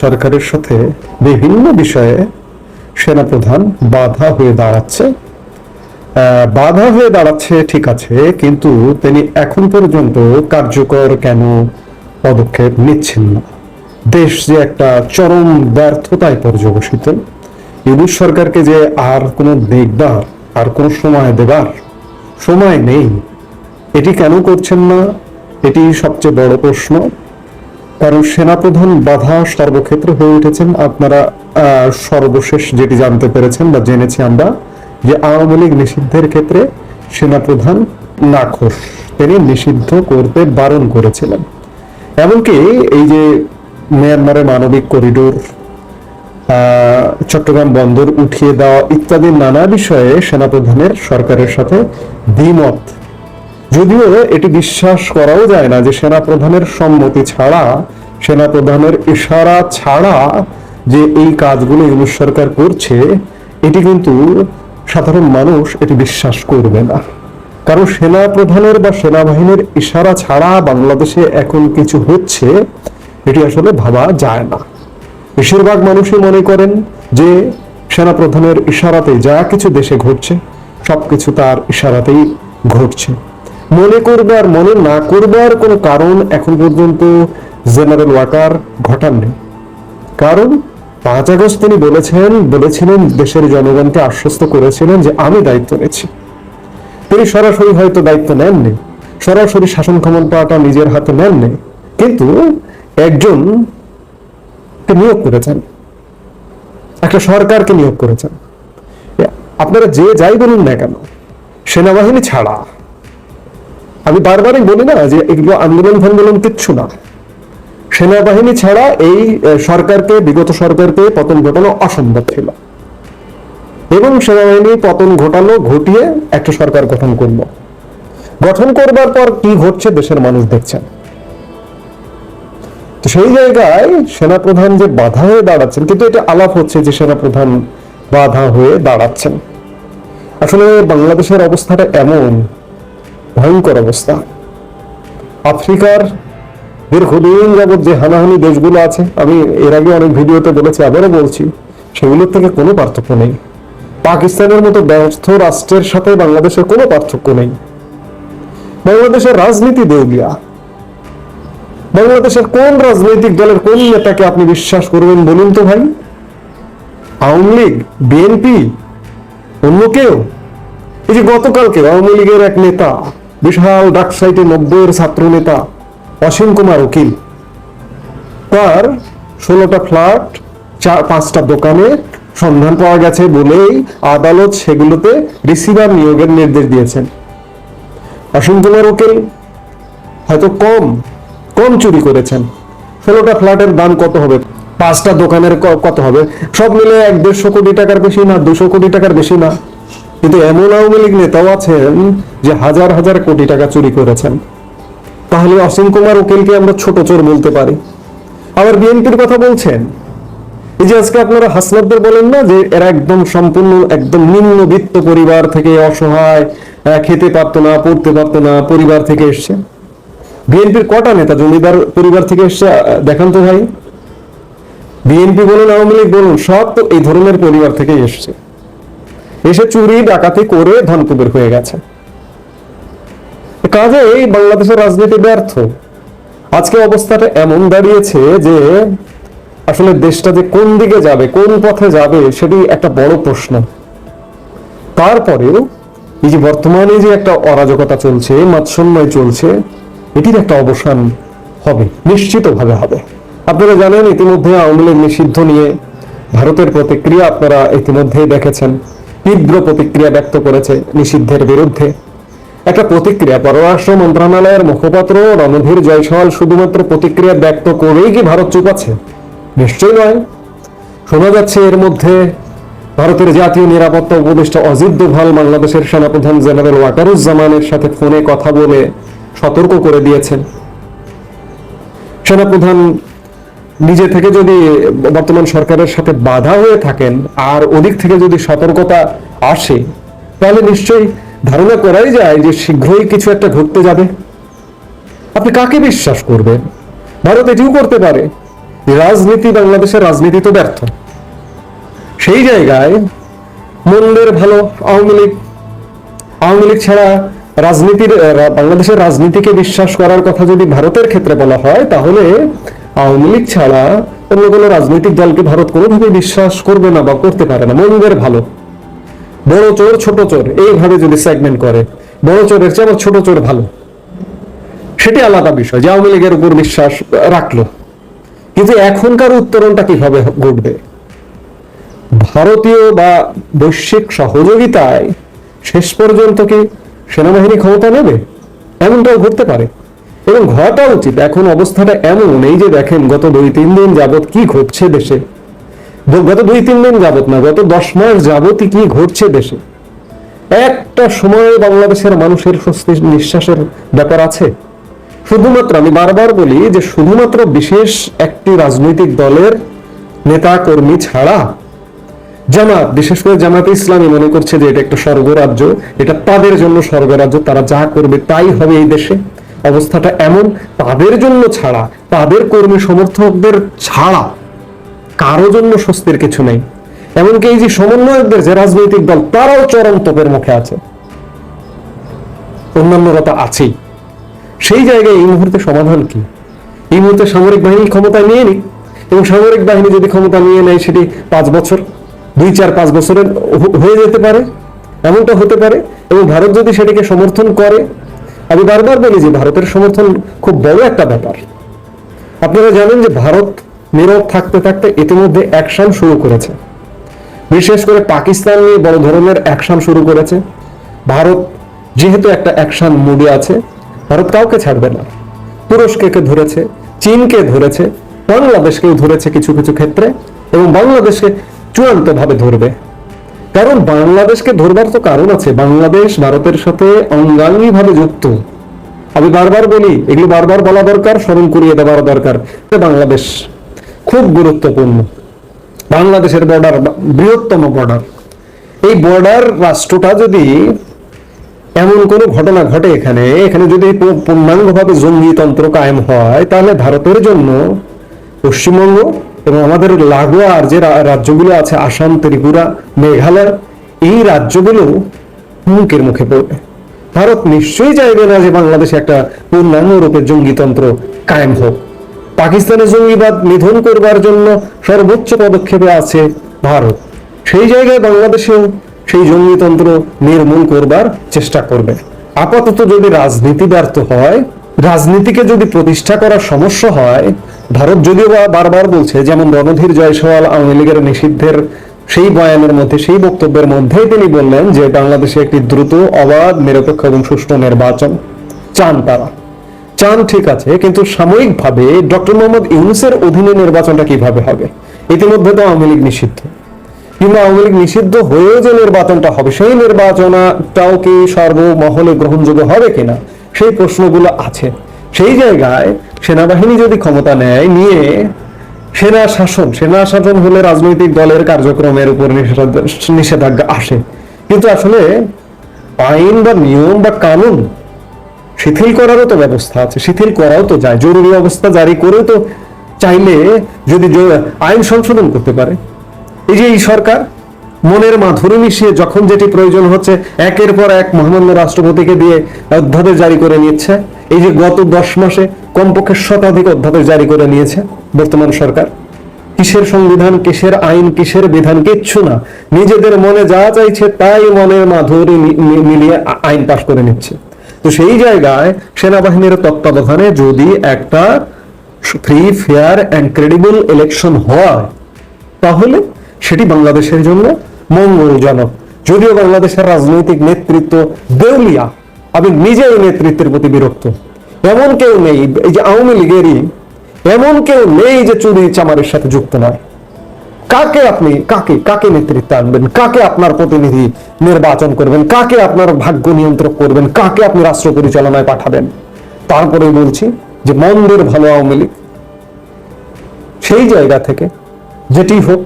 সরকারের সাথে বিভিন্ন বিষয়ে সেনাপ্রধান বাধা হয়ে দাঁড়াচ্ছে। বাধা হয়ে দাঁড়াচ্ছে, ঠিক আছে, কিন্তু তিনি এখন পর্যন্ত কার্যকর কেন পদক্ষেপ নিচ্ছেন না? দেশ যে একটা চরম ব্যর্থতায় পর্যবসিত, ইউনুস সরকারকে যে আর কোনো দেখবার আর কোনো সময় দেবার সময় নেই, এটি কেন করছেন না? এটি সবচেয়ে বড় প্রশ্ন। কারণ সেনাপ্রধান বাধা সর্বক্ষেত্রে হয়ে উঠেছেন। আপনারা সর্বশেষ যেটি জানতে পেরেছেন বা জেনেছি আমরা, যে আওয়ামী লীগ নিষিদ্ধের ক্ষেত্রে সেনাপ্রধান নাখোশ। তিনি নিষিদ্ধ করতে বারণ করেছিলেন। এমনকি এই যে মিয়ানমারের মানবিক করিডোর চট্টগ্রাম বন্দর উঠিয়ে দেওয়া ইত্যাদি নানা বিষয়ে সেনাপ্রধানের সরকারের সাথে দ্বিমত যদিও এটি বিশ্বাস করাও যায় না যে সেনাপ্রধানের সম্মতি ছাড়া, সেনাপ্রধানের ইশারা ছাড়া যে এই কাজগুলো ইউনুস সরকার করছে, এটি কিন্তু সাধারণ মানুষ এটি বিশ্বাস করবে না। কারণ সেনাপ্রধানের বা সেনাবাহিনীর ইশারা ছাড়া বাংলাদেশে এখন কিছু হচ্ছে, এটি আসলে ভাবা যায় না। বেশিরভাগ মানুষই মনে করেন যে সেনাপ্রধানের ইশারাতে যা কিছু দেশে ঘটছে, সবকিছু তার ইশারাতেই ঘটছে। মনে করবে আর মনে না করবার কোনো কারণ এখন পর্যন্ত জেনারেল ওয়াকার ঘটাননি। কারণ পাঁচ আগস্ট তিনি বলেছেন, বলেছিলেন, দেশের জনগণকে আশ্বস্ত করেছিলেন যে আমি দায়িত্ব নিচ্ছি তিনি সরাসরি হয়তো দায়িত্ব নেননি, সরাসরি শাসন ক্ষমতাটা নিজের হাতে নেননি, কিন্তু একজন নিয়োগ করেছেন, একটা সরকারকে নিয়োগ করেছেন। আপনারা যে যাই বলুন না কেন, সেনাবাহিনী ছাড়া আমি বারবারই বলি না যে এগুলো আন্দোলন ফান্দোলন কিচ্ছু না। সেনাবাহিনী ছাড়া এই সরকারকে, বিগত সরকারকে পতন ঘটানো অসম্ভব ছিল। এবং সেনাবাহিনী পতন ঘটালো ঘটিয়ে একটা সরকার গঠন করল গঠন করবার পর কি ঘটছে দেশের মানুষ দেখছেন। তো সেই জায়গায় সেনাপ্রধান যে বাধা হয়ে দাঁড়াচ্ছেন, কিন্তু এটা আলাপ হচ্ছে যে সেনাপ্রধান বাধা হয়ে দাঁড়াচ্ছেন। আসলে বাংলাদেশের অবস্থাটা এমন ভয়ঙ্কর অবস্থা। আফ্রিকার দীর্ঘদিন যাবৎ যে হানাহানি দেশগুলো আছে, আমি এর আগে অনেক ভিডিওতে বলেছি, আবারও বলছি, সেগুলোর থেকে কোনো পার্থক্য নেই। পাকিস্তানের মতো ব্যর্থ রাষ্ট্রের সাথে বাংলাদেশের কোনো পার্থক্য নেই। বাংলাদেশের রাজনীতি দেউলিয়া। বাংলাদেশের কোন রাজনৈতিক দলের কোন নেতাকে আপনি বিশ্বাস করবেন বলুন তো ভাই? আওয়ামী লীগ, বিএনপি, অন্য কেউ? এই যে গতকালকে আওয়ামী লীগের এক নেতা বিশাল ডাকসাইটে নব্বইয়ের ছাত্র নেতা অসীম কুমার উকিল। তার ষোলোটা ফ্ল্যাট, চার, পাঁচটা দোকানে সন্ধান পাওয়া গেছে বলেই আদালত সেগুলোতে রিসিভার নিয়োগের নির্দেশ দিয়েছেন। অসীম কুমার উকিল হয়তো কম কম চুরি করেছেন। ষোলোটা ফ্ল্যাটের দাম কত হবে? পাঁচটা দোকানের কত হবে? সব মিলে এক দেড়শো কোটি টাকার বেশি না, দুশো কোটি টাকার বেশি না? কিন্তু এমন আওয়ামী লীগ নেতাও আছেন যে হাজার হাজার কোটি টাকা চুরি করেছেন। তাহলে অসীম কুমার উকিলকে আমরা ছোট চোর বলতে পারি। আবার বিএনপির কথা বলছেন। এই যে আজকে আপনারা হাসনাবদের বলেন না যে এরা একদম সম্পূর্ণ, একদম নিম্নবিত্ত পরিবার থেকে অসহায় খেতে পারতো না, পড়তে পারতো না, পরিবার থেকে এসছে। বিএনপির কটা নেতা জমিদার পরিবার থেকে এসছে দেখান তো ভাই। বিএনপি বলুন, আওয়ামী লীগ বলুন, সব তো এই ধরনের পরিবার থেকেই এসছে। এসে চুরি, ডাকাতি করে ধনকুবের হয়ে গেছে। কাজে এই বাংলাদেশের রাজনীতি ব্যর্থ। আজকে অবস্থাটা এমন দাঁড়িয়েছে যে আসলে দেশটা যে কোন দিকে যাবে, কোন পথে যাবে, সেটি একটা বড় প্রশ্ন। তারপরেও এই যে বর্তমানে যে একটা অরাজকতা চলছে, মাৎসন্যয় চলছে, এটির একটা অবসান হবে, নিশ্চিতভাবে হবে। আপনারা জানেন, ইতিমধ্যে আওয়ামী লীগ নিষিদ্ধ নিয়ে ভারতের প্রতিক্রিয়া আপনারা ইতিমধ্যেই দেখেছেন। তীব্র প্রতিক্রিয়া ব্যক্ত করেছে নিষিদ্ধের বিরুদ্ধে। একটা প্রতিক্রিয়া, পররাষ্ট্র মন্ত্রণালয়ের মুখপাত্র রণধীর জয়সওয়াল শুধুমাত্র প্রতিক্রিয়া ব্যক্ত করেই কি ভারত চুপ আছে নিশ্চয়ই নয়। শোনা যাচ্ছে এর মধ্যে ভারতের জাতীয় নিরাপত্তা উপদেষ্টা অজিত দোভাল বাংলাদেশের সেনাপ্রধান জেনারেল ওয়াকারুজ্জামানের সাথে ফোনে কথা বলে সতর্ক করে দিয়েছেন। সেনাপ্রধান নিজে থেকে যদি বর্তমান সরকারের সাথে বাধা হয়ে থাকেন আর ওদিক থেকে যদি সতর্কতা আসে, তাহলে নিশ্চয়ই ধারণা করাই যায় যে শীঘ্রই কিছু একটা ঘটতে যাবে। আপনি কাকে বিশ্বাস করবেন? ভারত এটিও করতে পারে। রাজনীতি বাংলাদেশের রাজনীতি তো ব্যর্থ। সেই জায়গায় মন্দের ভালো আওয়ামী লীগ আওয়ামী লীগ ছাড়া রাজনীতির, বাংলাদেশের রাজনীতিকে বিশ্বাস করার কথা যদি ভারতের ক্ষেত্রে বলা হয়, তাহলে আওয়ামী লীগ ছাড়া অন্য কোনো রাজনৈতিক দলকে ভারত কোনোভাবে বিশ্বাস করবে না বা করতে পারে না। মন্দের ভালো। বড় চোর, ছোট চোর, এইভাবে যদি সেগমেন্ট করে, বড় চোরের চেয়ে ছোট চোর ভালো। সেটি আলাদা বিষয় যে আওয়ামী লীগের উপর বিশ্বাস রাখল। কিন্তু এখনকার উত্তরণটা কীভাবে ঘটবে? ভারতীয় বা বৈশ্বিক সহযোগিতায় শেষ পর্যন্ত কি সেনাবাহিনী ক্ষমতা নেবে? এমনটাও ঘটতে পারে। এবং ঘটা উচিত। এখন অবস্থাটা এমন, এই যে দেখেন গত দুই, তিন দিন যাবত কি ঘটছে দেশে। গত দুই, তিন দিন যাবত না, গত দশ মাস যাবতই কি ঘটছে দেশে। একটা সময়ে বাংলাদেশের মানুষের স্বস্তি নিঃশ্বাসের ব্যাপার আছে। শুধুমাত্র আমি বারবার বলি যে শুধুমাত্র বিশেষ একটি রাজনৈতিক দলের নেতা কর্মী ছাড়া জামাত, বিশেষ করে জামাতে ইসলামী মনে করছে যে এটা একটা স্বর্গরাজ্য, এটা তাদের জন্য স্বর্গরাজ্য, তারা যা করবে তাই হবে এই দেশে। অবস্থাটা এমন, তাদের জন্য ছাড়া, তাদের কর্মী সমর্থকদের ছাড়া কারও জন্য স্বস্তির কিছু নেই। এমনকি এই যে সমন্বয়কদের যে রাজনৈতিক দল, তারাও চরম তোপের মুখে আছে। অন্যান্যরা তো আছেই। সেই জায়গায় এই মুহূর্তে সমাধান কি? এই মুহূর্তে সামরিক বাহিনী ক্ষমতা নিয়ে নিক এবং সামরিক বাহিনী যদি ক্ষমতা নিয়ে নেয়, সেটি পাঁচ বছর, দুই, চার, পাঁচ বছরের হয়ে যেতে পারে? এমনটা হতে পারে? এবং ভারত যদি সেটিকে সমর্থন করে আমি বারবার বলি যে ভারতের সমর্থন খুব বড় একটা ব্যাপার। আপনারা জানেন যে ভারত নীরব থাকতে থাকতে ইতিমধ্যে অ্যাকশন শুরু করেছে। বিশেষ করে পাকিস্তান নিয়ে বড় ধরনের অ্যাকশন শুরু করেছে। ভারত যেহেতু একটা অ্যাকশন মুডে আছে, ভারত কাউকে ছাড়বে না। তুরস্ককে ধরেছে, চীনকে ধরেছে, বাংলাদেশকেও ধরেছে কিছু কিছু ক্ষেত্রে এবং বাংলাদেশকে চূড়ান্ত ভাবে ধরবে। কারণ বাংলাদেশকে ধরবার তো কারণ আছে। বাংলাদেশ ভারতের সাথে অঙ্গাঙ্গি ভাবে যুক্ত। আমি বারবার বলি, এগুলো বারবার বলা দরকার, স্মরণ করিয়ে দেওয়ার দরকার। বাংলাদেশ খুব গুরুত্বপূর্ণ। বাংলাদেশের বর্ডার বৃহত্তম বর্ডার এই বর্ডার রাষ্ট্রটা যদি এমন কোনো ঘটনা ঘটে এখানে এখানে যদি পূর্ণাঙ্গভাবে জঙ্গিতন্ত্র কায়েম হয়, তাহলে ভারতের জন্য পশ্চিমবঙ্গ এবং আমাদের লাগোয়ার যে রাজ্যগুলো আছে, আসাম, ত্রিপুরা, মেঘালয়, এই রাজ্যগুলো হুমকির মুখে পড়বে। ভারত নিশ্চয়ই চাইবে না যে বাংলাদেশে একটা পূর্ণাঙ্গ রূপে জঙ্গিতন্ত্র কায়েম হোক। পাকিস্তানের জঙ্গিবাদ নিধন করবার জন্য সর্বোচ্চ পদক্ষেপে আছে ভারত। সেই জায়গায় বাংলাদেশেও সেই জঙ্গিতন্ত্র নির্মূল করবার চেষ্টা করবে। আপাতত যদি রাজনীতি ব্যর্থ হয়, রাজনীতিকে যদি প্রতিষ্ঠা করার সমস্যা হয় ভারত যদিও বারবার বলছে, যেমন রণধীর জয়সওয়াল আওয়ামী লীগের নিষিদ্ধের সেই বয়ানের মধ্যে, সেই বক্তব্যের মধ্যেই তিনি বললেন যে বাংলাদেশে একটি দ্রুত, অবাধ, নিরপেক্ষ এবং সুষ্ঠু নির্বাচন চান তারা। চান ঠিক আছে, কিন্তু সাময়িকভাবে ডক্টর মোহাম্মদ ইউনুসের অধীনে নির্বাচনটা কীভাবে হবে? ইতিমধ্যে তো আওয়ামী লীগ নিষিদ্ধ। কিংবা আওয়ামী লীগ নিষিদ্ধ হয়েও যে নির্বাচনটা হবে, সেই নির্বাচনটাও কি সর্বমহলে গ্রহণযোগ্য হবে কিনা, সেই প্রশ্নগুলো আছে। সেই জায়গায় সেনাবাহিনী যদি ক্ষমতা নেয়, নিয়ে সেনা শাসন সেনা শাসন হলে রাজনৈতিক দলের কার্যক্রমের উপর নিষেধাজ্ঞা- আসে। কিন্তু আসলে আইন বা নিয়ম বা কানুন শিথিল করারও তো ব্যবস্থা আছে, শিথিল করাও তো যায়। জরুরি অবস্থা জারি করেও তো চাইলে যদি আইন সংশোধন করতে পারে। এই যে এই সরকার মনের মাধুরী মিশিয়ে যখন যেটি প্রয়োজন হচ্ছে, একের পর এক মহামান্য রাষ্ট্রপতিকে দিয়ে অধ্যাদেশ জারি করে নিচ্ছে এই যে গত দশ মাসে কমপক্ষে শতাধিক অধ্যাদেশ জারি করে নিয়েছে বর্তমান সরকার। কিসের সংবিধান, কিসের আইন, কিসের বিধান কিচ্ছু না। নিজেদের মনে যা চাইছে তাই মনের মাধুরী মিলিয়ে আইন পাশ করে নিচ্ছে। তো সেই জায়গায় সেনাবাহিনীর তত্ত্বাবধানে যদি একটা free fair and credible election হয়, তাহলে সেটি বাংলাদেশের জন্য মঙ্গলজনক। যদিও বাংলাদেশের রাজনৈতিক নেতৃত্ব দেউলিয়া আমি নিজে এই নেতৃত্বের প্রতি বিরক্ত। এমন কেউ নেই, এই যে আওয়ামী লীগেরই, এমন কেউ নেই যে চুরি চামারের সাথে যুক্ত নয়। কাকে আপনি, কাকে কাকে নেতৃত্বে আনবেন? কাকে আপনার প্রতিনিধি নির্বাচন করবেন? কাকে আপনার ভাগ্য নিয়ন্ত্রক করবেন? কাকে আপনি রাষ্ট্র পরিচালনায় পাঠাবেন? তারপরে বলছি যে মন্দের ভালো আওয়ামী লীগ, সেই জায়গা থেকে যেটি হোক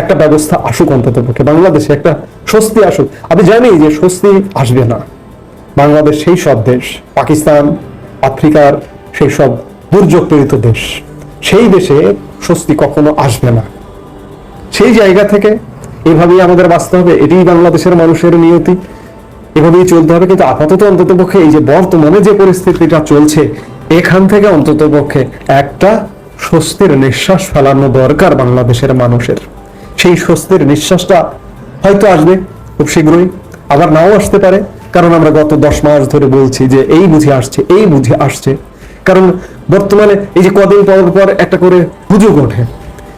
একটা ব্যবস্থা আসুক অন্তত পক্ষে, বাংলাদেশে একটা স্বস্তি আসুক। আমি জানি যে স্বস্তি আসবে না। বাংলাদেশ সেই সব দেশ, পাকিস্তান, আফ্রিকার সেই সব দুর্যোগ পীড়িত দেশ, সেই দেশে স্বস্তি কখনো আসবে না। সেই জায়গা থেকে এভাবেই আমাদের বাঁচতে হবে, এটাই বাংলাদেশের মানুষের নিয়তি। এভাবেই চলতে হবে, কিন্তু আপাতত অন্তত পক্ষে এই যে বর্তমানে যে পরিস্থিতিটা চলছে, এখান থেকে অন্তত পক্ষে একটা স্বস্তির নিঃশ্বাস ফেলানো দরকার বাংলাদেশের মানুষের। সেই স্বস্তির নিঃশ্বাসটা হয়তো আসবে খুব শীঘ্রই, আবার নাও আসতে পারে। কারণ আমরা গত দশ মাস ধরে বলছি যে এই বুঝে আসছে, এই বুঝে আসছে। কারণ বর্তমানে এই যে কদিন পর পর একটা করে হুজুগ ওঠে।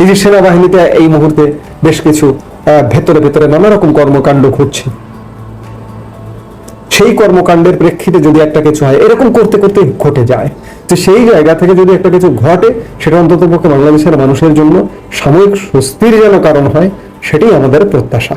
এই যে সেনাবাহিনীতে এই মুহূর্তে বেশ কিছু ভেতরে ভেতরে নানা রকম কর্মকাণ্ড ঘটছে সেই কর্মকাণ্ডের প্রেক্ষিতে যদি একটা কিছু হয়, এরকম করতে করতে ঘটে যায়। তো সেই জায়গা থেকে যদি একটা কিছু ঘটে, সেটা অন্তত পক্ষে বাংলাদেশের মানুষের জন্য সাময়িক স্বস্তির যেন কারণ হয়, সেটাই আমাদের প্রত্যাশা।